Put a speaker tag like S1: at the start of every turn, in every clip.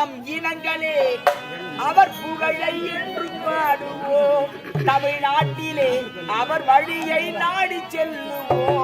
S1: நம் இனங்களே அவர் புகழை என்று பாடுவோம். தமிழ்நாட்டிலே அவர் வழியை நாடி செல்லுவோம்.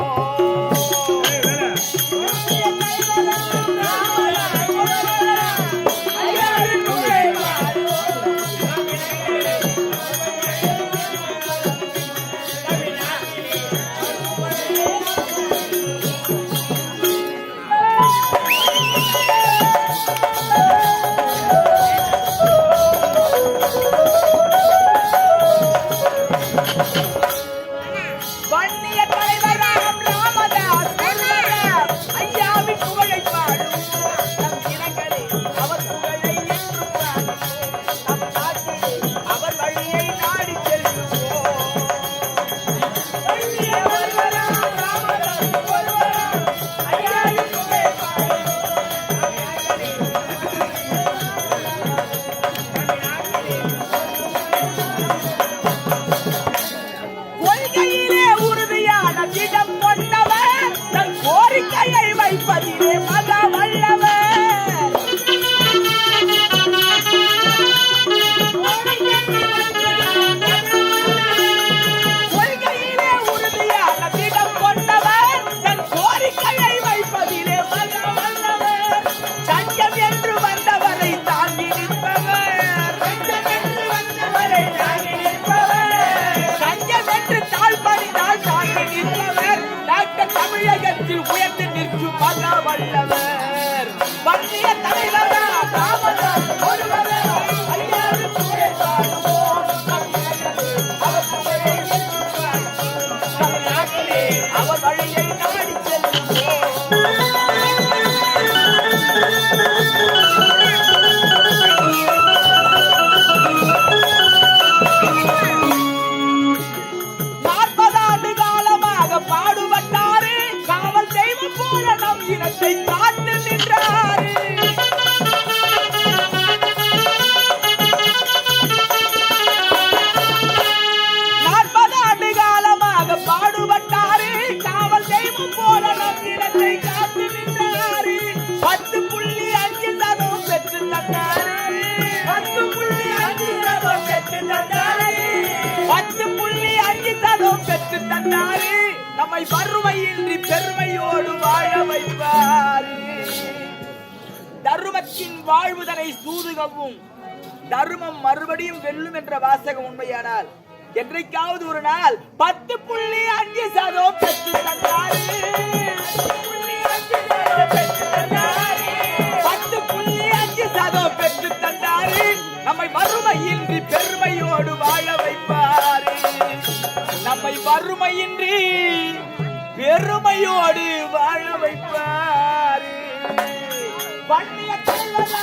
S1: புள்ளி பெற்று தந்தாரே. நம்மை வறுமையின்றி பெருமையோடு வாழ வைப்பார். தருமத்தின் வாழ்வுதனை சூதுகவும் தர்மம் மறுபடியும் வெல்லும் என்ற வாசகம் உண்மையானால் என்றைக்காவது ஒரு நாள் பத்து புள்ளி அஞ்சு சதம் பெற்று தந்தார். பெருமையோடு வாழ வைப்பாரு. வன்னிய தலைவரா,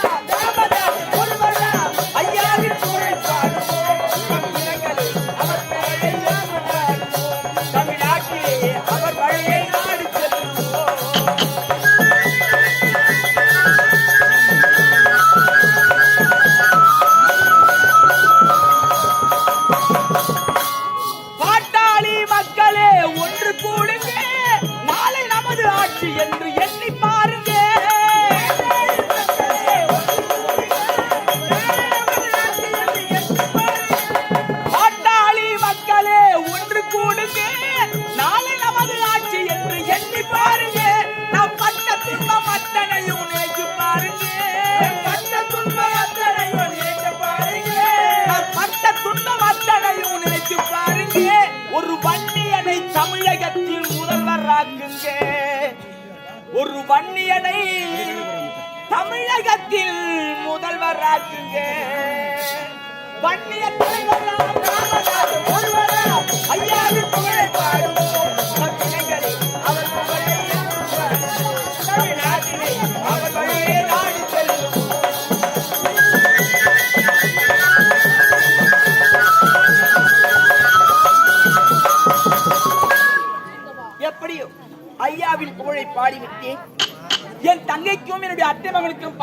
S1: நாளை ஆட்சி என்று எண்ணி பாருங்க. பாட்டாளி மக்களே ஒன்று கூடுங்க. நாளை நமது ஆட்சி என்று எண்ணி பாருங்க. நம் பட்ட துன்பம் அத்தனையும் நினைச்சு பாருங்க. பட்ட துன்பம் அத்தனையும் நினைச்சு பாருங்க. நம் பட்ட துன்பம் அத்தனையும் நினைச்சு பாருங்க. ஒரு வன்னியனை தமிழகத்தில் உண்டாக்குங்க ஒரு வன்னியனை தமிழகத்தில் முதல்வராக்குங்க. வன்னிய தலைவர் ஐயாவின் புகழை பாடிவிட்டேன். என் தங்கைக்கும் என்னுடைய அத்தை மகளுக்கும்